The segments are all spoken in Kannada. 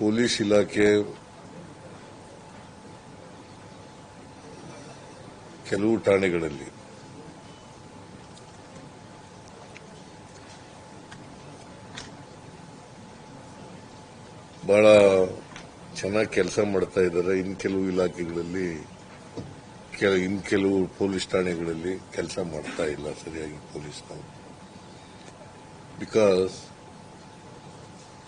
ಪೊಲೀಸ್ ಇಲಾಖೆ ಕೆಲವು ಠಾಣೆಗಳಲ್ಲಿ ಬಹಳ ಚೆನ್ನಾಗಿ ಕೆಲಸ ಮಾಡ್ತಾ ಇದ್ದಾರೆ. ಇನ್ ಕೆಲವು ಇಲಾಖೆಗಳಲ್ಲಿ ಇನ್ ಕೆಲವು ಪೊಲೀಸ್ ಠಾಣೆಗಳಲ್ಲಿ ಕೆಲಸ ಮಾಡ್ತಾ ಇಲ್ಲ ಸರಿಯಾಗಿ ಪೊಲೀಸ್ನವರು. ಬಿಕಾಸ್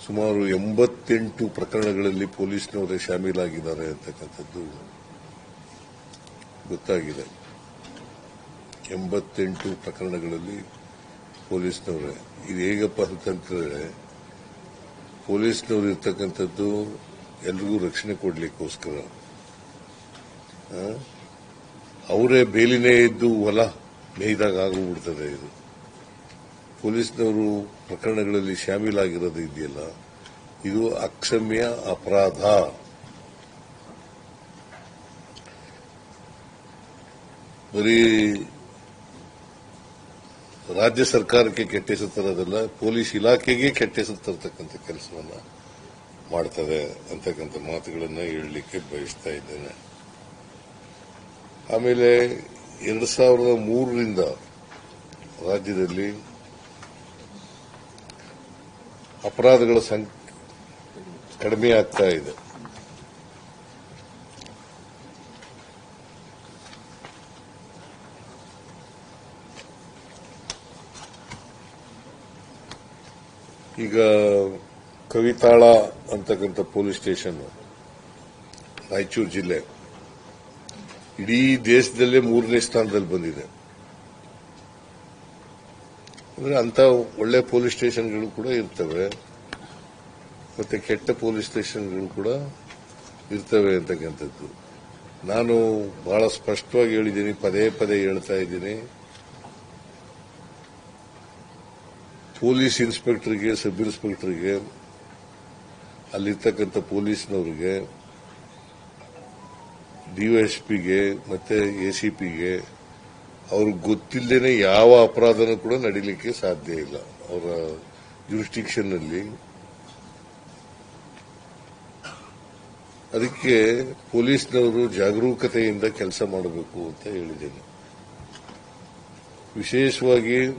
ಸುಮಾರು ಎಂಬತ್ತೆಂಟು ಪ್ರಕರಣಗಳಲ್ಲಿ ಪೊಲೀಸ್ನವರೇ ಶಾಮೀಲಾಗಿದ್ದಾರೆ ಅಂತಕ್ಕಂಥದ್ದು ಗೊತ್ತಾಗಿದೆ. ಎಂಬತ್ತೆಂಟು ಪ್ರಕರಣಗಳಲ್ಲಿ ಪೊಲೀಸ್ನವರೇ. ಇದು ಹೇಗಪ್ಪ ಅಂತಂದ್ರೆ ಪೊಲೀಸ್ನವರು ಇರ್ತಕ್ಕಂಥದ್ದು ಎಲ್ರಿಗೂ ರಕ್ಷಣೆ ಕೊಡಲಿಕ್ಕೋಸ್ಕರ? ಅವರೇ ಬೇಲಿನೇ ಇದ್ದು ಹೊಲ ಮೇಯ್ದಾಗ ಆಗಿಬಿಡ್ತದೆ ಇದು. ಪೊಲೀಸ್ನವರು ಪ್ರಕರಣಗಳಲ್ಲಿ ಶಾಮೀಲಾಗಿರೋದು ಇದೆಯಲ್ಲ? ಇದು ಅಕ್ಷಮ್ಯ ಅಪರಾಧ. ಬರೀ ರಾಜ್ಯ ಸರ್ಕಾರಕ್ಕೆ ಕೆಟ್ಟ ಹೆಸರು ಪೊಲೀಸ್ ಇಲಾಖೆಗೆ ಕೆಟ್ಟ ಹೆಸರು ತರತಕ್ಕಂಥ ಕೆಲಸವನ್ನ ಮಾಡ್ತದೆ ಅಂತಕ್ಕಂಥ ಮಾತುಗಳನ್ನು ಹೇಳಲಿಕ್ಕೆ ಬಯಸ್ತಾ ಇದ್ದೇನೆ. ಆಮೇಲೆ ಎರಡು ಸಾವಿರದ ಮೂರರಿಂದ ರಾಜ್ಯದಲ್ಲಿ ಅಪರಾಧಗಳ ಸಂಖ್ಯೆ ಕಡಿಮೆ ಆಗ್ತಾ ಇದೆ. ಈಗ ಕವಿತಾಳ ಅಂತಕ್ಕಂಥ ಪೊಲೀಸ್ ಸ್ಟೇಷನ್, ರಾಯಚೂರು ಜಿಲ್ಲೆ. ಇಡೀ ದೇಶದಲ್ಲೇ ಮೂರನೇ ಸ್ಥಾನದಲ್ಲಿ ಬಂದಿದೆ. ಅಂದ್ರೆ ಅಂತ ಒಳ್ಳೆ ಪೊಲೀಸ್ ಸ್ಟೇಷನ್ಗಳು ಕೂಡ ಇರ್ತವೆ. ಮತ್ತೆ ಕೆಟ್ಟ ಪೊಲೀಸ್ ಸ್ಟೇಷನ್ಗಳು ಕೂಡ ಇರ್ತವೆ ಅಂತಕ್ಕಂಥದ್ದು. ನಾನು ಬಹಳ ಸ್ಪಷ್ಟವಾಗಿ ಹೇಳಿದ್ದೀನಿ, ಪದೇ ಪದೇ ಹೇಳ್ತಾ ಇದ್ದೀನಿ. ಪೊಲೀಸ್ ಇನ್ಸ್ಪೆಕ್ಟರ್ಗೆ, ಸಬ್ ಇನ್ಸ್ಪೆಕ್ಟರ್ಗೆ, ಅಲ್ಲಿರ್ತಕ್ಕಂಥ ಪೊಲೀಸ್ನವರಿಗೆ ಡಿವೈಎಸ್ಪಿಗೆ ಮತ್ತೆ ಎಸಿಪಿಗೆ ಅವ್ರಿಗೆ ಗೊತ್ತಿಲ್ಲದೇನೆ ಯಾವ ಅಪರಾಧನೂ ಕೂಡ ನಡೀಲಿಕ್ಕೆ ಸಾಧ್ಯ ಇಲ್ಲ. ಅವರ ಜುರಿಸ್ಟಿಕ್ಷನ್ನಲ್ಲಿ ಅದಕ್ಕೆ ಪೊಲೀಸ್ನವರು ಜಾಗರೂಕತೆಯಿಂದ ಕೆಲಸ ಮಾಡಬೇಕು ಅಂತ ಹೇಳಿದ್ದೇನೆ. ವಿಶೇಷವಾಗಿ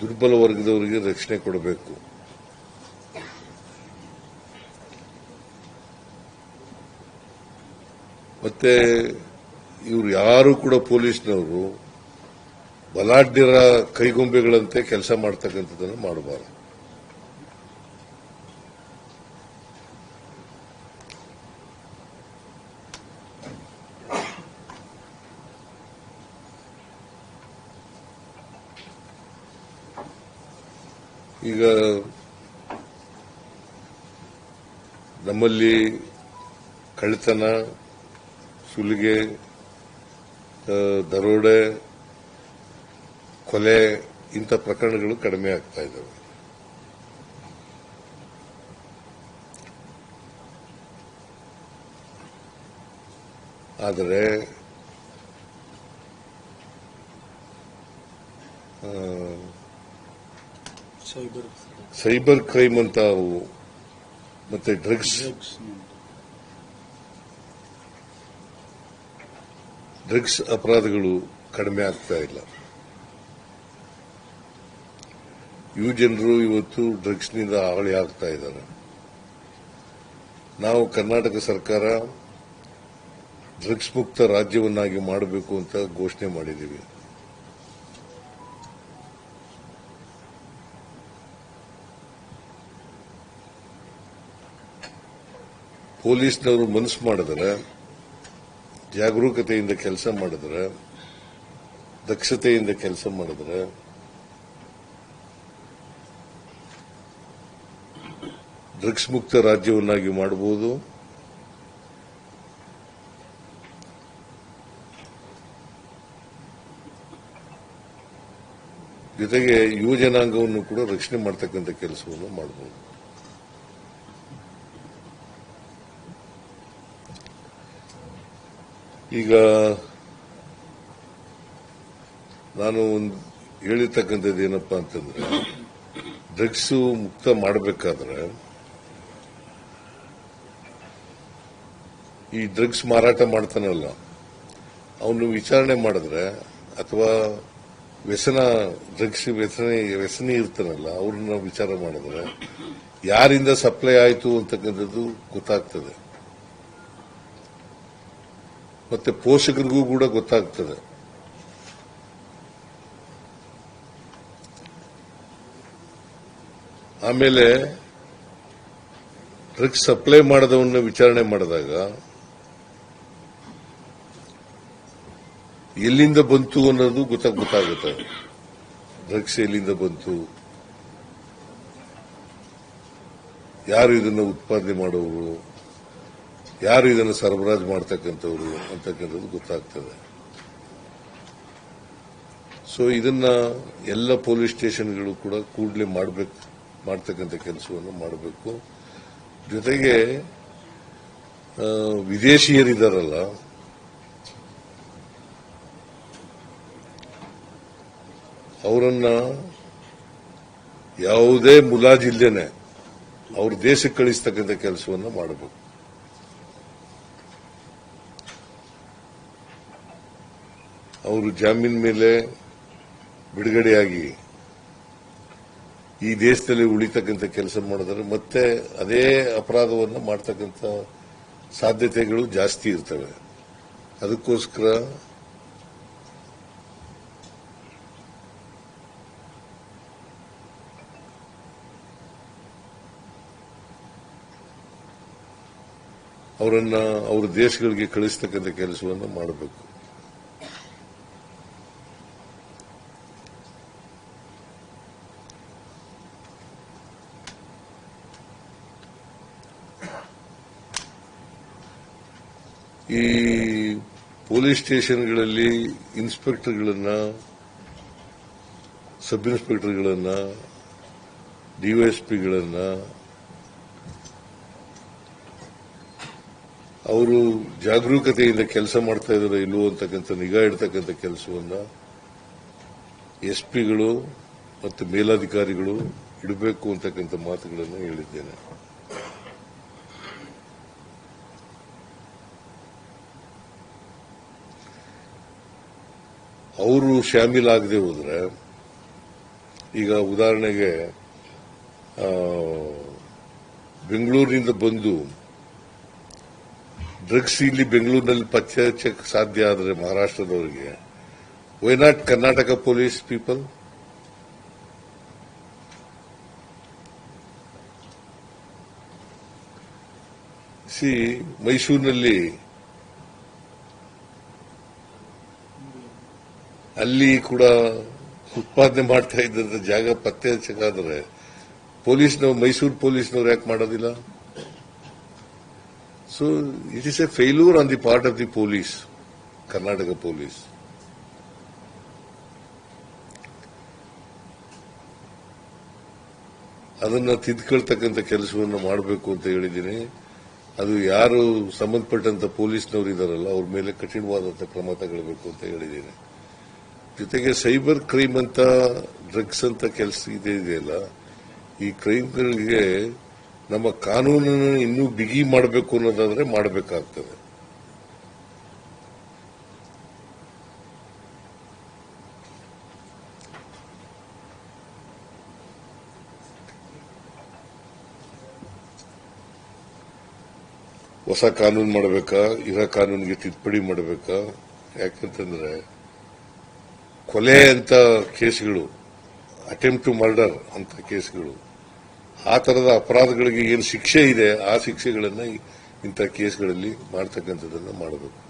ದುರ್ಬಲ ವರ್ಗದವರಿಗೆ ರಕ್ಷಣೆ ಕೊಡಬೇಕು. ಮತ್ತೆ ಇವರು ಯಾರು ಕೂಡ ಪೊಲೀಸ್ನವರು ಬಲಾಢ್ಯರ ಕೈಗೊಂಬೆಗಳಂತೆ ಕೆಲಸ ಮಾಡ್ತಕ್ಕಂಥದ್ದನ್ನು ಮಾಡಬಾರದು. ಈಗ ನಮ್ಮಲ್ಲಿ ಕಳ್ಳತನ ಸುಲಿಗೆ ದರೋಡೆ ಕೊಲೆ ಇಂಥ ಪ್ರಕರಣಗಳು ಕಡಿಮೆ ಆಗ್ತಾ ಇದ್ದಾವೆ. ಆದರೆ ಸೈಬರ್ ಕ್ರೈಮ್ ಅಂತ ಮತ್ತೆ ಡ್ರಗ್ಸ್ ಡ್ರಗ್ಸ್ ಅಪರಾಧಗಳು ಕಡಿಮೆ ಆಗ್ತಾ ಇಲ್ಲ. ಯುವ ಜನರು ಇವತ್ತು ಡ್ರಗ್ಸ್ನಿಂದ ಹಾವಳಿ ಆಗ್ತಾ ಇದ್ದಾರೆ. ನಾವು ಕರ್ನಾಟಕ ಸರ್ಕಾರ ಡ್ರಗ್ಸ್ ಮುಕ್ತ ರಾಜ್ಯವನ್ನಾಗಿ ಮಾಡಬೇಕು ಅಂತ ಘೋಷಣೆ ಮಾಡಿದ್ದೀವಿ. ಪೊಲೀಸ್ನವರು ಮನಸ್ಸು ಮಾಡಿದರೆ ಜಾಗರೂಕತೆಯಿಂದ ಕೆಲಸ ಮಾಡಿದ್ರೆ, ದಕ್ಷತೆಯಿಂದ ಕೆಲಸ ಮಾಡಿದ್ರೆ, ಡ್ರಗ್ಸ್ ಮುಕ್ತ ರಾಜ್ಯವನ್ನಾಗಿ ಮಾಡಬಹುದು ಜೊತೆಗೆ ಯುವ ಜನಾಂಗವನ್ನು ಕೂಡ ರಕ್ಷಣೆ ಮಾಡತಕ್ಕಂಥ ಕೆಲಸವನ್ನು ಮಾಡಬಹುದು ಈಗ ನಾನು ಒಂದು ಹೇಳಿರ್ತಕ್ಕಂಥದ್ದು ಏನಪ್ಪಾ ಅಂತಂದ್ರೆ, ಡ್ರಗ್ಸ್ ಮುಕ್ತ ಮಾಡಬೇಕಾದ್ರೆ ಈ ಡ್ರಗ್ಸ್ ಮಾರಾಟ ಮಾಡ್ತಾನಲ್ಲ, ಅವನು ವಿಚಾರಣೆ ಮಾಡಿದ್ರೆ ಅಥವಾ ವ್ಯಸನ, ಡ್ರಗ್ಸ್ ವ್ಯಸನೆ, ವ್ಯಸನಿ ಇರ್ತಾನಲ್ಲ, ಅವ್ರನ್ನ ವಿಚಾರ ಮಾಡಿದ್ರೆ ಯಾರಿಂದ ಸಪ್ಲೈ ಆಯಿತು ಅಂತಕ್ಕಂಥದ್ದು ಗೊತ್ತಾಗ್ತದೆ. ಮತ್ತೆ ಪೋಷಕರಿಗೂ ಕೂಡ ಗೊತ್ತಾಗ್ತದೆ. ಆಮೇಲೆ ಡ್ರಗ್ಸ್ ಸಪ್ಲೈ ಮಾಡದವನ್ನ ವಿಚಾರಣೆ ಮಾಡಿದಾಗ ಎಲ್ಲಿಂದ ಬಂತು ಅನ್ನೋದು ಗೊತ್ತಾಗ ಗೊತ್ತಾಗುತ್ತೆ. ಡ್ರಗ್ಸ್ ಎಲ್ಲಿಂದ ಬಂತು? ಯಾರು ಇದನ್ನು ಉತ್ಪಾದನೆ ಮಾಡೋರು? ಯಾರು ಇದನ್ನು ಸರಬರಾಜು ಮಾಡ್ತಕ್ಕಂಥವ್ರು ಅಂತಕ್ಕಂಥದ್ದು ಗೊತ್ತಾಗ್ತದೆ. ಸೊ ಇದನ್ನ ಎಲ್ಲ ಪೊಲೀಸ್ ಸ್ಟೇಷನ್ಗಳು ಕೂಡ ಕೂಡಲೇ ಮಾಡಬೇಕು, ಮಾಡ್ತಕ್ಕಂಥ ಕೆಲಸವನ್ನು ಮಾಡಬೇಕು. ಜೊತೆಗೆ ವಿದೇಶಿಯರಿದ್ದಾರಲ್ಲ ಅವರನ್ನ ಯಾವುದೇ ಮುಲಾಜಿಲ್ಲೇನೆ, ಅವ್ರ ದೇಶಕ್ಕೆ ಕಳಿಸ್ತಕ್ಕಂಥ ಕೆಲಸವನ್ನು ಮಾಡಬೇಕು. ಅವರು ಜಾಮೀನ್ ಮೇಲೆ ಬಿಡುಗಡೆಯಾಗಿ ಈ ದೇಶದಲ್ಲಿ ಉಳಿತಕ್ಕಂಥ ಕೆಲಸ ಮಾಡಿದ್ರೆ ಮತ್ತೆ ಅದೇ ಅಪರಾಧವನ್ನು ಮಾಡ್ತಕ್ಕಂಥ ಸಾಧ್ಯತೆಗಳು ಜಾಸ್ತಿ ಇರ್ತವೆ. ಅದಕ್ಕೋಸ್ಕರ ಅವರನ್ನ ಅವ್ರ ದೇಶಗಳಿಗೆ ಕಳಿಸ್ತಕ್ಕಂಥ ಕೆಲಸವನ್ನು ಮಾಡಬೇಕು. ಈ ಪೊಲೀಸ್ ಸ್ಟೇಷನ್ಗಳಲ್ಲಿ ಇನ್ಸ್ಪೆಕ್ಟರ್ಗಳನ್ನ ಸಬ್ ಇನ್ಸ್ಪೆಕ್ಟರ್ಗಳನ್ನ ಡಿವೈಎಸ್ಪಿಗಳನ್ನ ಅವರು ಜಾಗರೂಕತೆಯಿಂದ ಕೆಲಸ ಮಾಡ್ತಾ ಇಲ್ಲೋ ಅಂತಕ್ಕಂಥ ನಿಗಾ ಇಡತಕ್ಕಂಥ ಕೆಲಸವನ್ನ ಎಸ್ ಪಿಗಳು ಮತ್ತು ಮೇಲಾಧಿಕಾರಿಗಳು ಇಡಬೇಕು ಅಂತಕ್ಕಂಥ ಮಾತುಗಳನ್ನು ಹೇಳಿದ್ದೇನೆ. ಅವರು ಶಾಮೀಲಾಗದೆ ಹೋದ್ರೆ, ಈಗ ಉದಾಹರಣೆಗೆ ಬೆಂಗಳೂರಿನಿಂದ ಬಂದು ಡ್ರಗ್ಸ್ ಇಲ್ಲಿ ಬೆಂಗಳೂರಿನಲ್ಲಿ ಪತ್ತೆ ಸಾಧ್ಯ ಆದರೆ ಮಹಾರಾಷ್ಟ್ರದವರಿಗೆ why not Karnataka police people see ಮೈಸೂರಿನಲ್ಲಿ ಅಲ್ಲಿ ಕೂಡ ಉತ್ಪಾದನೆ ಮಾಡ್ತಾ ಇದ್ದಂತ ಜಾಗ ಪತ್ತೆ ಹಚ್ಚಕ್ಕಾದ್ರೆ ಪೊಲೀಸ್ನವ್ರು, ಮೈಸೂರು ಪೊಲೀಸ್ನವ್ರು ಯಾಕೆ ಮಾಡೋದಿಲ್ಲ? So it is a failure on the part of the police Karnataka police ಅದನ್ನ ತಿದ್ಕೊಳ್ತಕ್ಕಂಥ ಕೆಲಸವನ್ನು ಮಾಡಬೇಕು ಅಂತ ಹೇಳಿದ್ದೀನಿ. ಅದು ಯಾರು ಸಂಬಂಧಪಟ್ಟಂತ ಪೊಲೀಸ್ನವರು ಇದ್ದಾರಲ್ಲ ಅವ್ರ ಮೇಲೆ ಕಠಿಣವಾದಂಥ ಕ್ರಮ ತಗೊಳ್ಬೇಕು ಅಂತ ಹೇಳಿದ್ದೀನಿ. ಜೊತೆಗೆ ಸೈಬರ್ ಕ್ರೈಮ್ ಅಂತ, ಡ್ರಗ್ಸ್ ಅಂತ ಕೆಲಸ ಇದೆ ಇದೆಯಲ್ಲ ಈ ಕ್ರೈಮ್ಗಳಿಗೆ ನಮ್ಮ ಕಾನೂನನ್ನು ಇನ್ನೂ ಬಿಗಿ ಮಾಡಬೇಕು ಅನ್ನೋದಾದ್ರೆ ಮಾಡಬೇಕಾಗ್ತದೆ. ಹೊಸ ಕಾನೂನು ಮಾಡಬೇಕಾ? ಇರೋ ಕಾನೂನಿಗೆ ತಿದ್ದುಪಡಿ ಮಾಡಬೇಕಾ? ಯಾಕಂತಂದ್ರೆ ಕೊಲೆ ಅಂತ ಕೇಸ್ಗಳು ಅಟೆಂಪ್ಟ್ ಟು ಮರ್ಡರ್ ಅಂತ ಕೇಸ್ಗಳು ಆ ತರದ ಅಪರಾಧಗಳಿಗೆ ಏನು ಶಿಕ್ಷೆ ಇದೆ ಆ ಶಿಕ್ಷೆಗಳನ್ನ ಇಂಥ ಕೇಸ್ಗಳಲ್ಲಿ ಮಾಡ್ತಕ್ಕಂಥದ್ದನ್ನ ಮಾಡಬೇಕು.